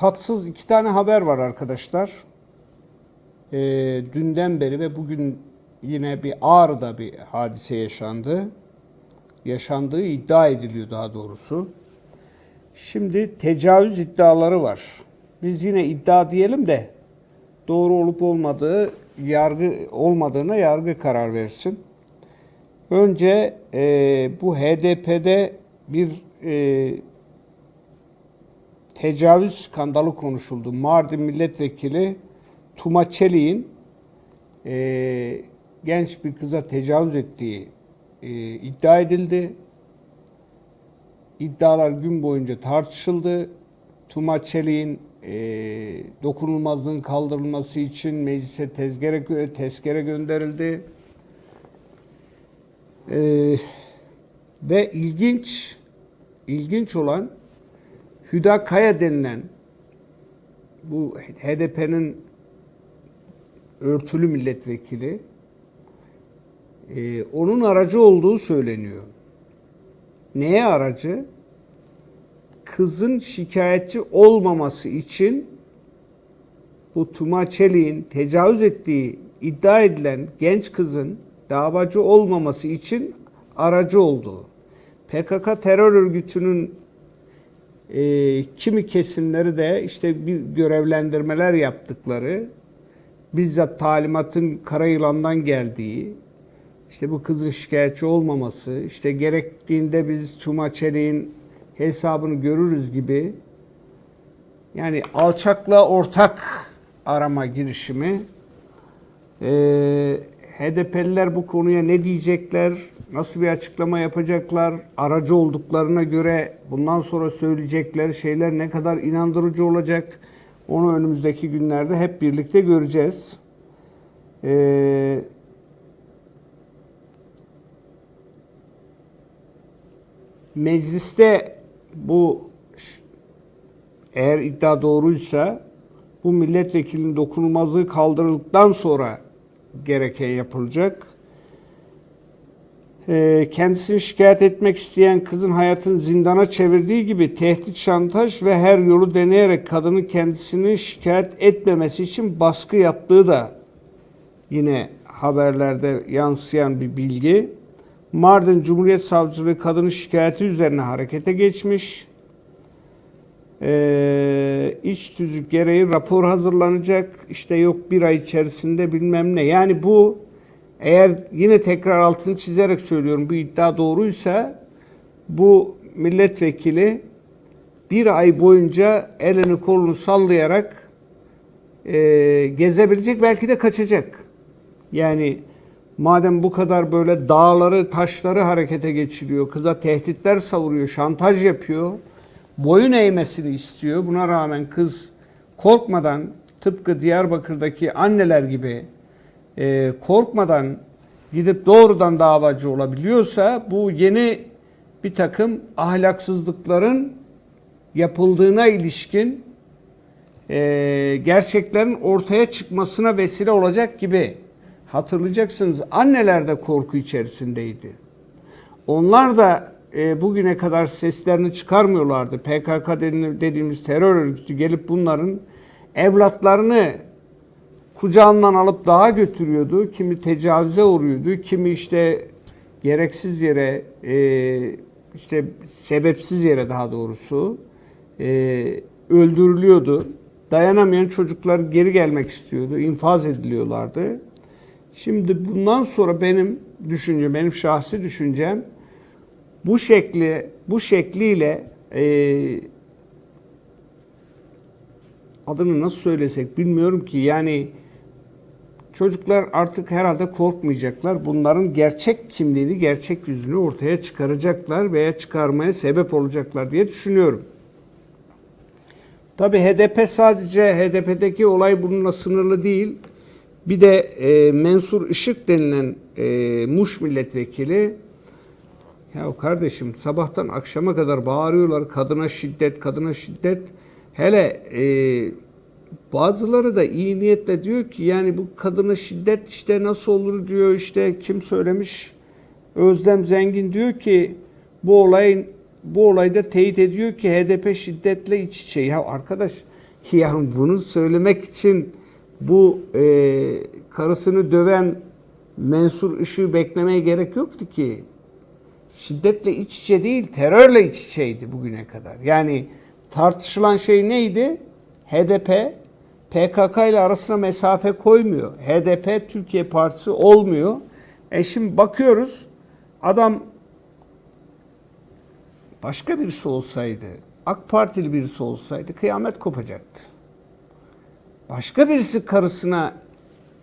tatsız iki tane haber var arkadaşlar. Ee, dünden beri ve bugün yine bir Ağrı'da bir hadise yaşandı. Yaşandığı iddia ediliyor daha doğrusu. Şimdi tecavüz iddiaları var. Biz yine iddia diyelim de doğru olup olmadığı yargı olmadığına yargı karar versin. Önce e, bu HDP'de bir e, tecavüz skandalı konuşuldu. Mardin milletvekili Tuma Çelik'in e, genç bir kıza tecavüz ettiği e, iddia edildi. İddialar gün boyunca tartışıldı. Tuma Çelik'in e, dokunulmazlığın kaldırılması için meclise tezkere, tezkere gönderildi. E, ve ilginç ilginç olan Hüda Kaya denilen bu HDP'nin örtülü milletvekili e, onun aracı olduğu söyleniyor. Neye aracı? Kızın şikayetçi olmaması için bu Tuma Çelik'in tecavüz ettiği iddia edilen genç kızın davacı olmaması için aracı olduğu. PKK terör örgütünün e, kimi kesimleri de işte bir görevlendirmeler yaptıkları, bizzat talimatın Karayılan'dan geldiği, işte bu kızın şikayetçi olmaması, işte gerektiğinde biz Çuma Çelik'in hesabını görürüz gibi yani alçakla ortak arama girişimi. Ee, HDP'liler bu konuya ne diyecekler, nasıl bir açıklama yapacaklar, aracı olduklarına göre bundan sonra söyleyecekleri şeyler ne kadar inandırıcı olacak, onu önümüzdeki günlerde hep birlikte göreceğiz. Ee, mecliste bu eğer iddia doğruysa bu milletvekilinin dokunulmazlığı kaldırıldıktan sonra gereken yapılacak. Ee, kendisini şikayet etmek isteyen kızın hayatını zindana çevirdiği gibi tehdit, şantaj ve her yolu deneyerek kadının kendisini şikayet etmemesi için baskı yaptığı da yine haberlerde yansıyan bir bilgi. Mardin Cumhuriyet Savcılığı kadının şikayeti üzerine harekete geçmiş. Ee, iç tüzük gereği rapor hazırlanacak. İşte yok bir ay içerisinde bilmem ne. Yani bu eğer yine tekrar altını çizerek söylüyorum bu iddia doğruysa bu milletvekili bir ay boyunca elini kolunu sallayarak e, gezebilecek belki de kaçacak. Yani madem bu kadar böyle dağları taşları harekete geçiriyor, kıza tehditler savuruyor, şantaj yapıyor, boyun eğmesini istiyor. Buna rağmen kız korkmadan tıpkı Diyarbakır'daki anneler gibi e, korkmadan gidip doğrudan davacı olabiliyorsa bu yeni bir takım ahlaksızlıkların yapıldığına ilişkin e, gerçeklerin ortaya çıkmasına vesile olacak gibi hatırlayacaksınız anneler de korku içerisindeydi. Onlar da e, bugüne kadar seslerini çıkarmıyorlardı. PKK dediğimiz terör örgütü gelip bunların evlatlarını kucağından alıp dağa götürüyordu. Kimi tecavüze uğruyordu, kimi işte gereksiz yere, e, işte sebepsiz yere daha doğrusu e, öldürülüyordu. Dayanamayan çocuklar geri gelmek istiyordu, infaz ediliyorlardı. Şimdi bundan sonra benim düşüncem, benim şahsi düşüncem bu şekli, bu şekliyle e, adını nasıl söylesek bilmiyorum ki yani çocuklar artık herhalde korkmayacaklar. Bunların gerçek kimliğini, gerçek yüzünü ortaya çıkaracaklar veya çıkarmaya sebep olacaklar diye düşünüyorum. Tabi HDP sadece HDP'deki olay bununla sınırlı değil. Bir de e, Mensur Işık denilen e, Muş milletvekili ya kardeşim sabahtan akşama kadar bağırıyorlar kadına şiddet, kadına şiddet. Hele e, bazıları da iyi niyetle diyor ki yani bu kadına şiddet işte nasıl olur diyor işte kim söylemiş? Özlem Zengin diyor ki bu olayın bu olayda teyit ediyor ki HDP şiddetle iç içe. Ya arkadaş Yani bunu söylemek için bu e, karısını döven mensur ışığı beklemeye gerek yoktu ki. Şiddetle iç içe değil, terörle iç içeydi bugüne kadar. Yani tartışılan şey neydi? HDP PKK ile arasına mesafe koymuyor. HDP Türkiye Partisi olmuyor. E şimdi bakıyoruz adam başka birisi olsaydı, AK Partili birisi olsaydı kıyamet kopacaktı. Başka birisi karısına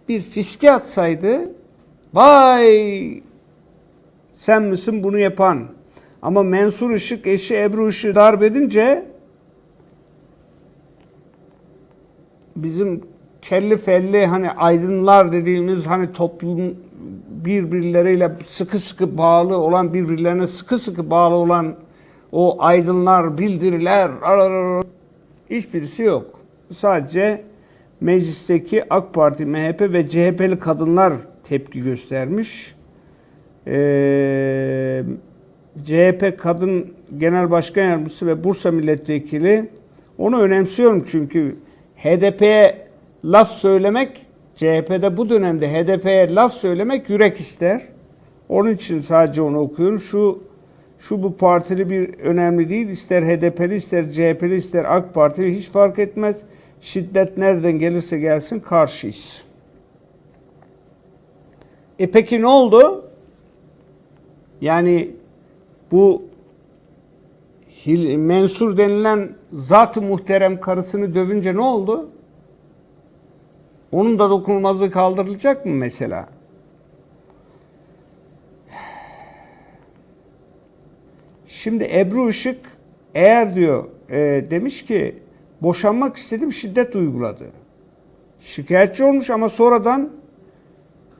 bir fiske atsaydı vay sen misin bunu yapan? Ama Mensur Işık eşi Ebru Işık'ı darp edince bizim kelli felli hani aydınlar dediğimiz hani toplum birbirleriyle sıkı sıkı bağlı olan birbirlerine sıkı sıkı bağlı olan o aydınlar, bildiriler arar, hiçbirisi yok. Sadece meclisteki AK Parti, MHP ve CHP'li kadınlar tepki göstermiş. Ee, CHP Kadın Genel Başkan Yardımcısı ve Bursa Milletvekili onu önemsiyorum çünkü HDP'ye laf söylemek CHP'de bu dönemde HDP'ye laf söylemek yürek ister. Onun için sadece onu okuyorum. Şu şu bu partili bir önemli değil. İster HDP'li, ister CHP'li, ister AK Partili hiç fark etmez. Şiddet nereden gelirse gelsin karşıyız. E peki ne oldu? Yani bu Mensur denilen zat-ı muhterem karısını dövünce ne oldu? Onun da dokunulmazlığı kaldırılacak mı mesela? Şimdi Ebru Işık eğer diyor e, demiş ki boşanmak istedim şiddet uyguladı. Şikayetçi olmuş ama sonradan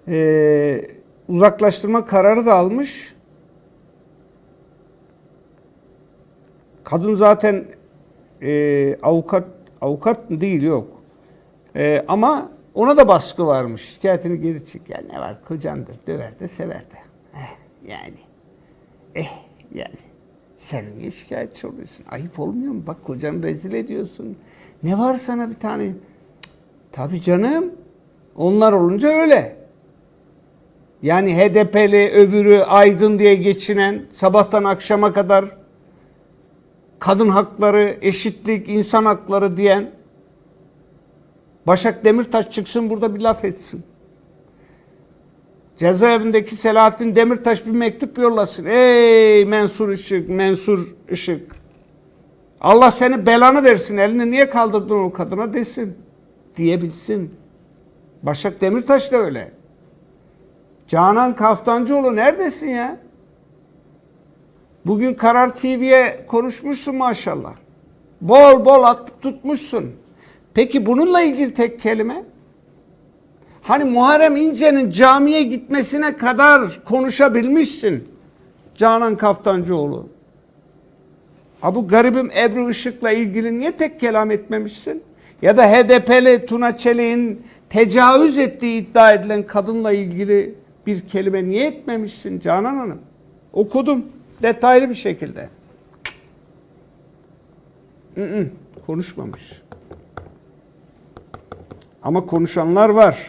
e, uzaklaştırma kararı da almış. Kadın zaten e, avukat avukat değil yok. E, ama ona da baskı varmış. Şikayetini geri çek. Yani ne var kocandır döver de sever de. Eh, yani. Eh yani. Sen niye şikayetçi oluyorsun? Ayıp olmuyor mu? Bak kocanı rezil ediyorsun. Ne var sana bir tane? Cık, Tabii canım. Onlar olunca öyle. Yani HDP'li öbürü aydın diye geçinen sabahtan akşama kadar kadın hakları, eşitlik, insan hakları diyen Başak Demirtaş çıksın burada bir laf etsin. Cezaevindeki Selahattin Demirtaş bir mektup yollasın. Ey Mensur Işık, Mensur Işık. Allah seni belanı versin. Elini niye kaldırdın o kadına desin. Diyebilsin. Başak Demirtaş da öyle. Canan Kaftancıoğlu neredesin ya? Bugün Karar TV'ye konuşmuşsun maşallah. Bol bol at tutmuşsun. Peki bununla ilgili tek kelime? Hani Muharrem İnce'nin camiye gitmesine kadar konuşabilmişsin. Canan Kaftancıoğlu. Ha bu garibim Ebru Işık'la ilgili niye tek kelam etmemişsin? Ya da HDP'li Tuna Çelik'in tecavüz ettiği iddia edilen kadınla ilgili bir kelime niye etmemişsin Canan Hanım? Okudum detaylı bir şekilde. Hı-hı, konuşmamış. Ama konuşanlar var.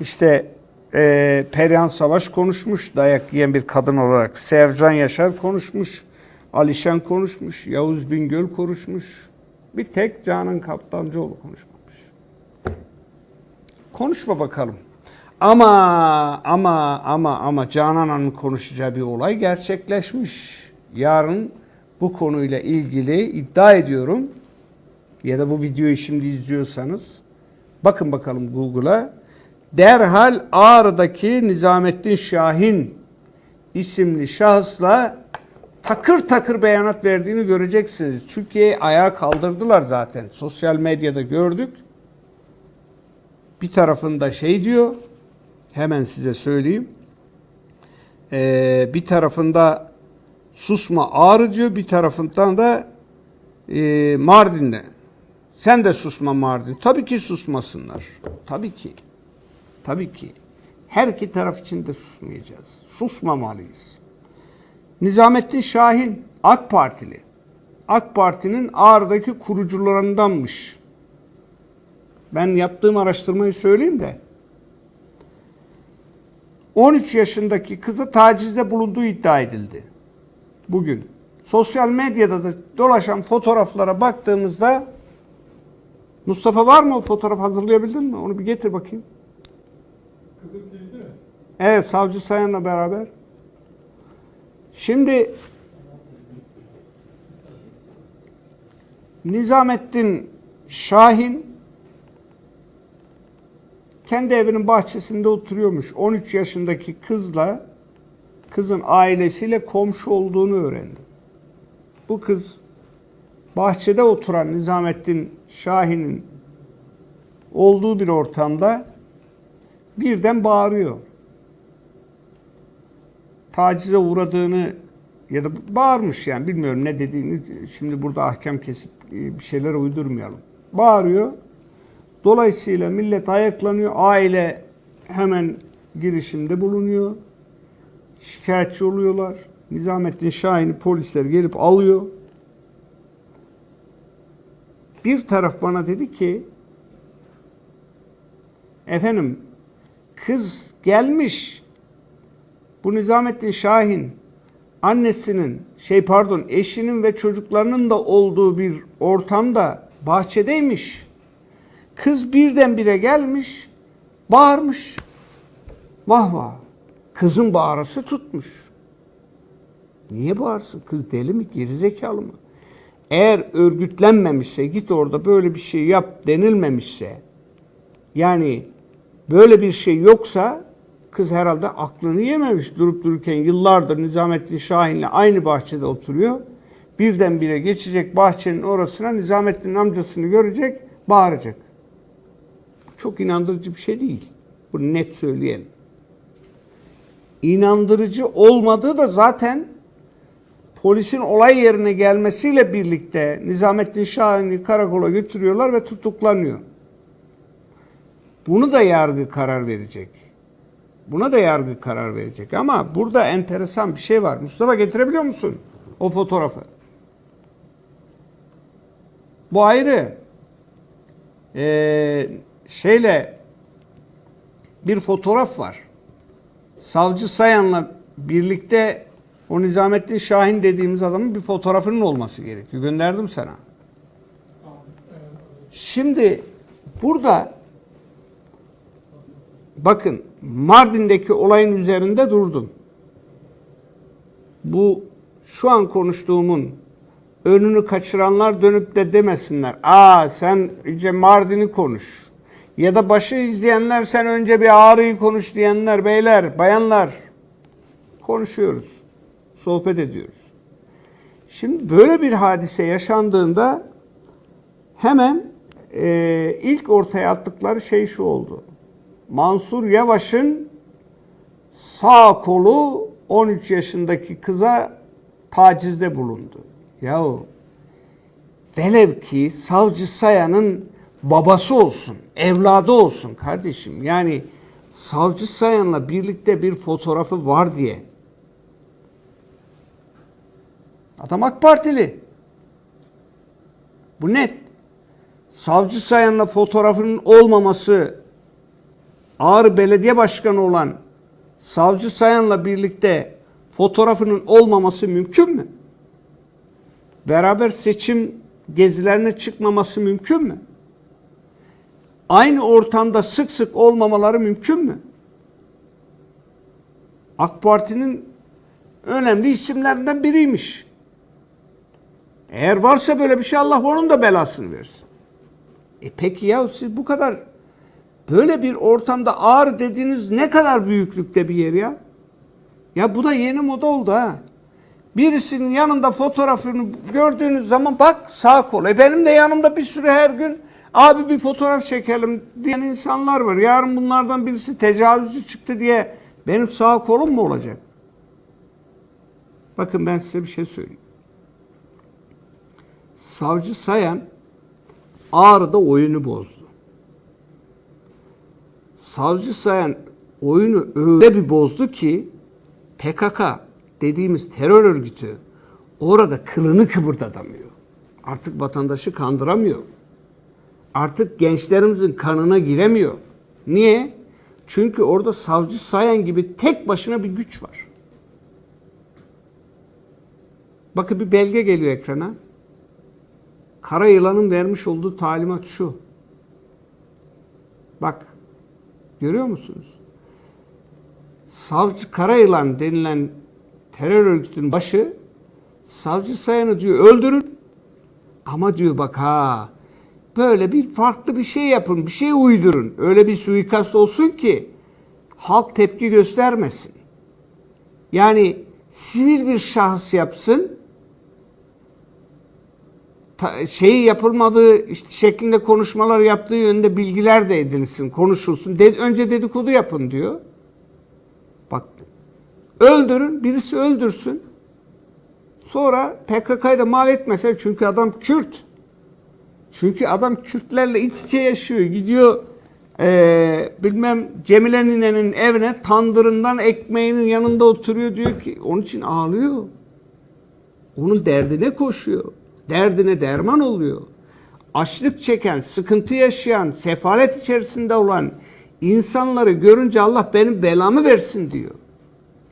İşte e, Perihan Savaş konuşmuş dayak yiyen bir kadın olarak. Sevcan Yaşar konuşmuş. Alişan konuşmuş. Yavuz Bingöl konuşmuş. Bir tek Canan Kaptancıoğlu konuşmamış. Konuşma bakalım. Ama ama ama ama Canan Hanım konuşacağı bir olay gerçekleşmiş. Yarın bu konuyla ilgili iddia ediyorum ya da bu videoyu şimdi izliyorsanız bakın bakalım Google'a derhal Ağrı'daki Nizamettin Şahin isimli şahısla takır takır beyanat verdiğini göreceksiniz. Türkiye'yi ayağa kaldırdılar zaten. Sosyal medyada gördük. Bir tarafında şey diyor, hemen size söyleyeyim. Ee, bir tarafında susma Ağrı diyor, bir tarafından da e, Mardin'de. Sen de susma Mardin. Tabii ki susmasınlar. Tabii ki. Tabii ki. Her iki taraf için de susmayacağız. Susmamalıyız. Nizamettin Şahin AK Partili. AK Parti'nin Ağrı'daki kurucularındanmış. Ben yaptığım araştırmayı söyleyeyim de. 13 yaşındaki kızı tacizde bulunduğu iddia edildi. Bugün. Sosyal medyada da dolaşan fotoğraflara baktığımızda Mustafa var mı o fotoğraf hazırlayabildin mi? Onu bir getir bakayım. Kızın tweet'i mi? Evet savcı Sayan'la beraber. Şimdi Nizamettin Şahin kendi evinin bahçesinde oturuyormuş. 13 yaşındaki kızla kızın ailesiyle komşu olduğunu öğrendi. Bu kız bahçede oturan Nizamettin Şahin'in olduğu bir ortamda birden bağırıyor. Tacize uğradığını ya da bağırmış yani bilmiyorum ne dediğini şimdi burada ahkam kesip e, bir şeyler uydurmayalım. Bağırıyor. Dolayısıyla millet ayaklanıyor. Aile hemen girişimde bulunuyor. Şikayetçi oluyorlar. Nizamettin Şahin'i polisler gelip alıyor. Bir taraf bana dedi ki efendim kız gelmiş bu Nizamettin Şahin annesinin şey pardon eşinin ve çocuklarının da olduğu bir ortamda bahçedeymiş. Kız birdenbire gelmiş, bağırmış. Vah vah. Kızın bağırası tutmuş. Niye bağırsın? Kız deli mi? Gerizekalı mı? Eğer örgütlenmemişse git orada böyle bir şey yap denilmemişse yani böyle bir şey yoksa kız herhalde aklını yememiş durup dururken yıllardır Nizamettin Şahin'le aynı bahçede oturuyor. Birdenbire geçecek bahçenin orasına Nizamettin'in amcasını görecek, bağıracak. Çok inandırıcı bir şey değil. Bunu net söyleyelim. İnandırıcı olmadığı da zaten polisin olay yerine gelmesiyle birlikte Nizamettin Şahin'i karakola götürüyorlar ve tutuklanıyor. Bunu da yargı karar verecek. Buna da yargı karar verecek. Ama burada enteresan bir şey var. Mustafa getirebiliyor musun o fotoğrafı? Bu ayrı. Ee, şeyle bir fotoğraf var. Savcı Sayan'la birlikte o Nizamettin Şahin dediğimiz adamın bir fotoğrafının olması gerekiyor. Gönderdim sana. Şimdi burada bakın Mardin'deki olayın üzerinde durdum. Bu şu an konuştuğumun önünü kaçıranlar dönüp de demesinler. Aa sen önce Mardin'i konuş. Ya da başı izleyenler sen önce bir ağrıyı konuş diyenler beyler, bayanlar konuşuyoruz. Sohbet ediyoruz. Şimdi böyle bir hadise yaşandığında hemen e, ilk ortaya attıkları şey şu oldu. Mansur Yavaş'ın sağ kolu 13 yaşındaki kıza tacizde bulundu. Yahu velev ki savcı Sayan'ın babası olsun, evladı olsun kardeşim. Yani savcı Sayan'la birlikte bir fotoğrafı var diye. Adam AK Partili. Bu net. Savcı Sayan'la fotoğrafının olmaması Ağrı Belediye Başkanı olan Savcı Sayan'la birlikte fotoğrafının olmaması mümkün mü? Beraber seçim gezilerine çıkmaması mümkün mü? Aynı ortamda sık sık olmamaları mümkün mü? AK Parti'nin önemli isimlerinden biriymiş. Eğer varsa böyle bir şey Allah onun da belasını versin. E peki ya siz bu kadar böyle bir ortamda ağır dediğiniz ne kadar büyüklükte bir yer ya? Ya bu da yeni moda oldu ha. Birisinin yanında fotoğrafını gördüğünüz zaman bak sağ kol. E benim de yanımda bir sürü her gün abi bir fotoğraf çekelim diyen insanlar var. Yarın bunlardan birisi tecavüzcü çıktı diye benim sağ kolum mu olacak? Bakın ben size bir şey söyleyeyim. Savcı Sayan Ağrı'da oyunu bozdu. Savcı Sayan oyunu öyle bir bozdu ki PKK dediğimiz terör örgütü orada kılını kıpırdatamıyor. Artık vatandaşı kandıramıyor. Artık gençlerimizin kanına giremiyor. Niye? Çünkü orada savcı sayan gibi tek başına bir güç var. Bakın bir belge geliyor ekrana. Kara yılanın vermiş olduğu talimat şu. Bak. Görüyor musunuz? Savcı Karayılan denilen terör örgütünün başı savcı sayanı diyor öldürün. Ama diyor bak ha böyle bir farklı bir şey yapın, bir şey uydurun. Öyle bir suikast olsun ki halk tepki göstermesin. Yani sivil bir şahıs yapsın, şeyi yapılmadığı işte şeklinde konuşmalar yaptığı yönde bilgiler de edilsin, konuşulsun. De- önce dedikodu yapın diyor. Bak öldürün, birisi öldürsün. Sonra PKK'yı da mal etmesin çünkü adam Kürt. Çünkü adam Kürtlerle iç içe yaşıyor. Gidiyor eee, bilmem Cemile ninenin evine tandırından ekmeğinin yanında oturuyor diyor ki onun için ağlıyor. Onun derdine koşuyor. Derdine derman oluyor. Açlık çeken, sıkıntı yaşayan, sefalet içerisinde olan insanları görünce Allah benim belamı versin diyor.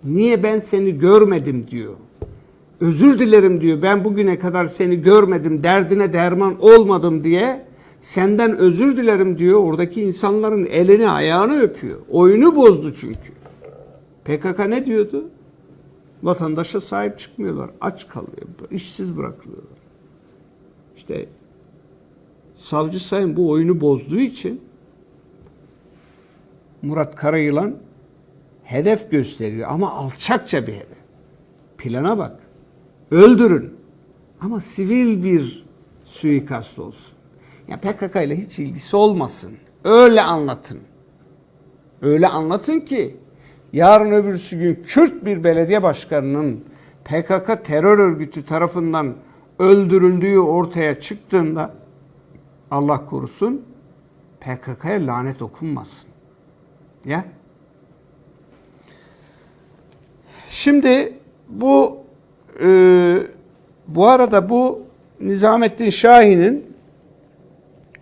Niye ben seni görmedim diyor. Özür dilerim diyor. Ben bugüne kadar seni görmedim, derdine derman olmadım diye senden özür dilerim diyor. Oradaki insanların elini ayağını öpüyor. Oyunu bozdu çünkü. PKK ne diyordu? Vatandaşa sahip çıkmıyorlar. Aç kalıyor. işsiz bırakılıyorlar. İşte savcı sayın bu oyunu bozduğu için Murat Karayılan hedef gösteriyor ama alçakça bir hedef. Plana bak. Öldürün. Ama sivil bir suikast olsun. Ya PKK ile hiç ilgisi olmasın. Öyle anlatın. Öyle anlatın ki yarın öbürsü gün Kürt bir belediye başkanının PKK terör örgütü tarafından öldürüldüğü ortaya çıktığında Allah korusun PKK'ya lanet okunmasın. Ya. Şimdi bu e, bu arada bu Nizamettin Şahin'in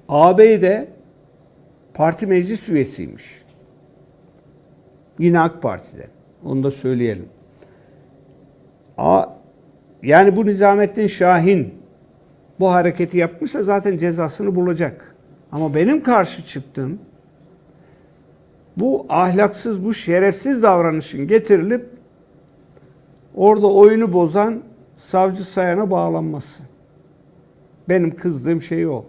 ağabeyi de parti meclis üyesiymiş. Yine AK Parti'de. Onu da söyleyelim. A, yani bu Nizamettin Şahin bu hareketi yapmışsa zaten cezasını bulacak. Ama benim karşı çıktığım bu ahlaksız, bu şerefsiz davranışın getirilip orada oyunu bozan savcı sayana bağlanması. Benim kızdığım şey o.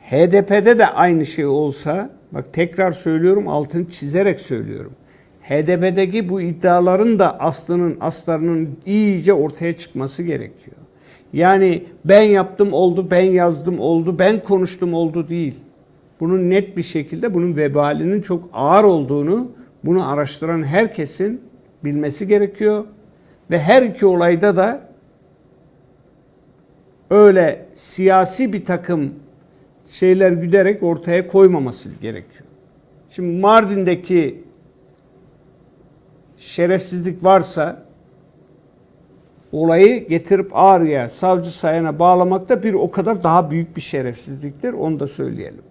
HDP'de de aynı şey olsa, bak tekrar söylüyorum, altını çizerek söylüyorum. HDP'deki bu iddiaların da aslının, aslarının iyice ortaya çıkması gerekiyor. Yani ben yaptım oldu, ben yazdım oldu, ben konuştum oldu değil. Bunun net bir şekilde bunun vebalinin çok ağır olduğunu bunu araştıran herkesin bilmesi gerekiyor. Ve her iki olayda da öyle siyasi bir takım şeyler güderek ortaya koymaması gerekiyor. Şimdi Mardin'deki şerefsizlik varsa olayı getirip Ağrı'ya, savcı sayana bağlamak da bir o kadar daha büyük bir şerefsizliktir. Onu da söyleyelim.